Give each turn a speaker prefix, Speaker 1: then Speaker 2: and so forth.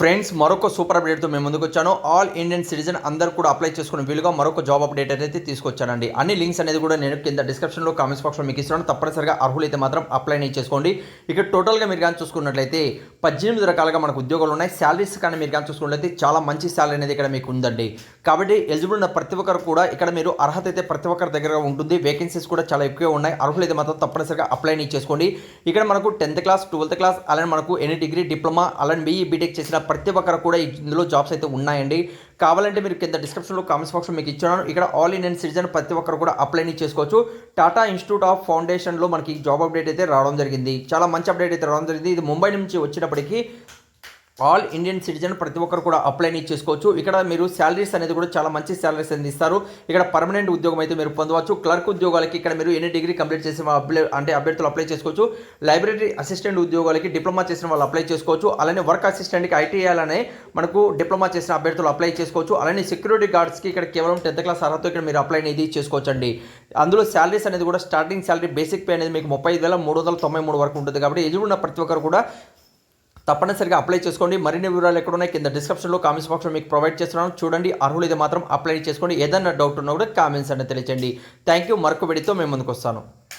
Speaker 1: Friends మరొక super అప్డేట్తో మేము ముందుకు వచ్చాను. ఆల్ ఇండియన్ సిటిజన్ అందరూ కూడా అప్లై చేసుకునే వీలుగా మరొక జాబ్ అప్డేట్ అయితే తీసుకొచ్చానండి. అన్ని లింక్స్ అనేది కూడా నేను కింద డిస్క్రిప్షన్లో కామెంట్స్ బాక్స్లో మీకు ఇస్తున్నాను. తప్పనిసరిగా అర్హులైతే మాత్రం అప్లై చేసుకోండి. ఇక్కడ టోటల్గా మీరు కానీ చూసుకున్నట్లయితే పద్దెనిమిది రకాలుగా మనకు ఉద్యోగాలు ఉన్నాయి. శాలరీస్ కానీ మీరు కానీ చూసుకున్నట్లయితే చాలా మంచి శాలరీ అనేది ఇక్కడ మీకు ఉందండి. కాబట్టి ఎలిజిబుల్ ఉన్న ప్రతి ఒక్కరు కూడా ఇక్కడ మీరు అర్హత అయితే ప్రతి ఒక్కరి దగ్గర ఉంటుంది. వేకెన్సీస్ కూడా చాలా ఎక్కువ ఉన్నాయి. అర్హులైతే మాత్రం తప్పనిసరిగా అప్లై చేసుకోండి. ఇక్కడ మనకు టెన్త్ క్లాస్ ట్వెల్త్ క్లాస్ అలానే మనకు ఎనీ డిగ్రీ డిప్లొమా అలానే బీఈ బీటెక్ చేసిన ప్రతి ఒక్కరు కూడా ఇందులో జాబ్స్ అయితే ఉన్నాయండి. కావాలంటే మీరు కింద డిస్క్రిప్షన్లో కామెంట్స్ బాక్స్లో మీకు ఇచ్చాను. ఇక్కడ ఆల్ ఇండియన్ సిటిజన్ ప్రతి ఒక్కరు కూడా అప్లై చేసుకోవచ్చు. టాటా ఇన్స్టిట్యూట్ ఆఫ్ ఫౌండేషన్లో మనకి జాబ్ అప్డేట్ అయితే రావడం జరిగింది. చాలా మంచి అప్డేట్ అయితే రావడం జరిగింది. ఇది ముంబై నుంచి వచ్చినప్పటికీ ఆల్ ఇండియన్ సిటిజన్ ప్రతి ఒక్కరు కూడా అప్లై అనేది చేసుకోవచ్చు. ఇక్కడ మీరు శాలరీస్ అనేది కూడా చాలా మంచి శాలరీస్ అనేది ఇస్తారు. ఇక్కడ పర్మనెంట్ ఉద్యోగం అయితే మీరు పొందవచ్చు. క్లర్క్ ఉద్యోగాలకి ఇక్కడ మీరు ఎన్ని డిగ్రీ కంప్లీట్ చేసిన అప్లై అంటే అభ్యర్థులు అప్లై చేసుకోవచ్చు. లైబ్రరీ అసిస్టెంట్ ఉద్యోగాలకి డిప్లొమా చేసిన వాళ్ళు అప్లై చేసుకోవచ్చు. అలానే వర్క్ అసిస్టెంట్కి ఐటీఐలనే మనకు డిప్లొమా చేసిన అభ్యర్థులు అప్లై చేసుకోవచ్చు. అలానే సెక్యూరిటీ గార్డ్స్కి ఇక్కడ కేవలం టెన్త్ క్లాస్ అర్హత ఇక్కడ మీరు అప్లై అనేది చేసుకోవచ్చు అండి అందులో శాలరీస్ అనేది కూడా స్టార్టింగ్ శాలరీ బేసిక్ పే అనేది మీకు ముప్పై ఐదు వేల మూడు వందల తొంభై మూడు వరకు ఉంటుంది కాబట్టి ఎదురు ప్రతి ఒక్కరు కూడా తప్పనిసరిగా అప్లై చేసుకోండి. మరిన్ని వివరాలు ఎక్కడ ఉన్నాయి కింద డిస్క్రిప్షన్లో కామెంట్స్ బాక్స్లో మీకు ప్రొవైడ్ చేస్తున్నాను. చూడండి అర్హులు ఇది మాత్రం అప్లై చేసుకోండి. ఏదైనా డౌట్ ఉన్నా కూడా కామెంట్స్ అనేది తెలియచండి థ్యాంక్ యూ మరొక విడితో మేము ముందుకు వస్తాను.